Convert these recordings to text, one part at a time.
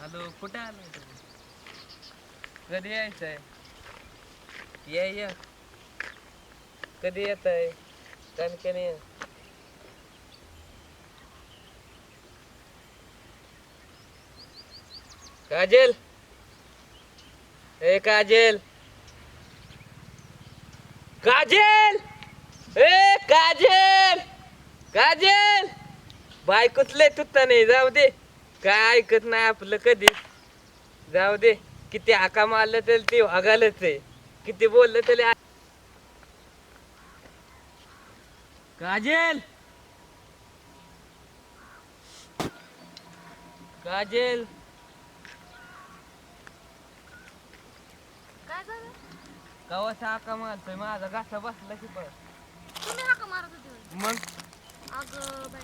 Hello कुठे आलो तुम्ही? कधी यायचंय? ये ये. कधी येत आहे कणकणी. ये. काजल? ए काजल. काजल! ए काजल! काजल! बायकोच लय तुत्ता नाही जाऊ दे. काय ऐकत नाही आपलं कधी? जाऊ दे. किती हाका मारलं तरी ते वागायलाच आहे. किती बोललं तरी काजल! काजल! काय झालं? कवाचा हाका मारतोय माझा घासा बसला की पण तुम्ही हाका मारत होते होय. मग? अगं बाई.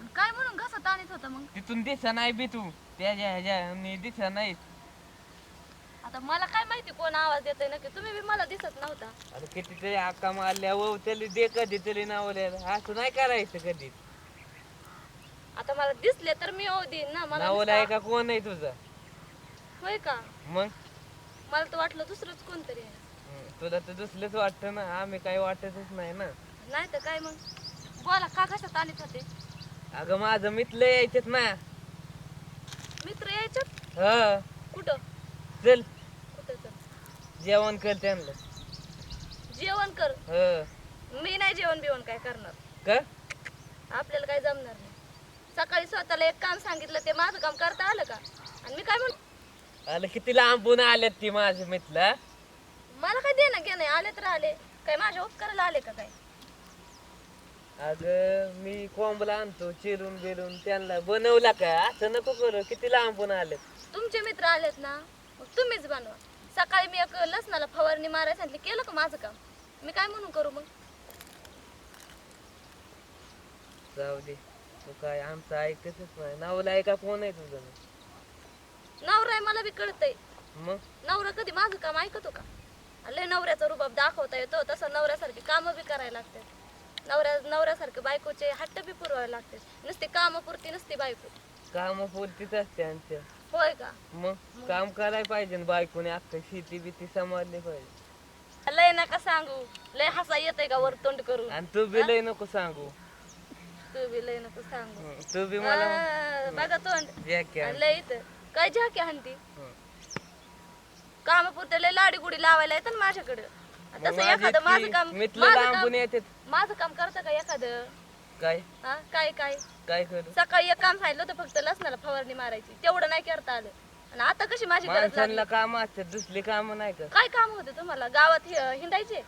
आणि काय म्हणून घसा होता मग? तिथून दिसा नाही बी तू. त्याच्या ह्याच्या दिसा नाही. आता मला काय माहिती कोण आवाज देतोय नक्की? तुम्ही बी मला दिसत नव्हता. अरे किती तरी हाका मारल्या वो त्याला दे कधी तरी नावल्या असं नाही करायचं कधी. आता मला दिसले तर मी हो देईन ना मला नावला आहे का कोण आहे तुझा? होय का? मग? मला तर वाटलं दुसरंच कोणतरी आहे. हं, तुला तर दुसरंच वाटतं ना. आम्ही काही वाटतच नाही ना. नाही तर काय मग? बोला का कशा ताणीत होते? अगं माझं मित्र यायचेत ना. मित्र यायच्यात ह. कुठं? चल. कुठं तर जेवण कर त्यांना. जेवण कर? ह. मी नाही जेवण बिवण काय करणार. का? आपल्याला काय जमणार नाही. सकाळी स्वतःला एक काम सांगितलं ते माझं काम करता आलं का? आणि मी काय म्हणू? आलं किती लांबून आल्यात ती माझे मित्र. मला काय देणं घेणं आले तर आले काय माझ्या उपकाराला आले का काय? अगं मी कोंबला आणतो चिरून बिरून. त्यांना बनवला का? असं नको करू किती लांबून आलेत. तुमचे मित्र आलेत ना? मग तुम्हीच बनवा. सकाळी मी एक लसणाला फवारणी मारायला सांगितली. केलं का माझं काम? मी काय म्हणून करू मग? जाऊ दे. तू काय आमचं ऐकतच नाही. नावला आहे का? कोण आहे तुझं? नवरा आहे मला बी कळतंय. मग? नवरा कधी माझं काम ऐकतो का? लय नवऱ्याचा रुबाब दाखवता येतो. तसं नवऱ्यासारखी कामं बी करायला लागतात. नवऱ्या नवऱ्यासारखे बायकोचे हट्ट बी पुरवावे लागते नुसती कामापुरती नसती बायको. काम पुरतीच असते आमच्या होय का? मग काम करायला पाहिजे ना बायकोने अख्खा शेती बिती सांभाळली पाहिजे. लय नका सांगू. लय हसा येतंय का वर तोंड करून? आणि तू बी लय नको सांगू. तू बी लय नको सांगू. हं, तू बी मला आ, बघा तोंड. आणि. लय इथं. काय झाकी हाणती कामापुरते लय लाडी गुडी लावायला येतं ना माझ्याकडं. तसं एखादं माझं काम मित्र माझं लांबून काम येतात माझं काम करतं का एखादं? काय? हा? काय काय? काय करू? सकाळी एक काम सांगितलं होतं फक्त लसणाला फवारणी मारायची. तेवढं नाही करता आलं. आणि आता कशी माझी गरज लागली? माणसांना काम असतात दुसरी काम नाही का काय काम होते तुम्हाला? गावात हि- हिंडायचे?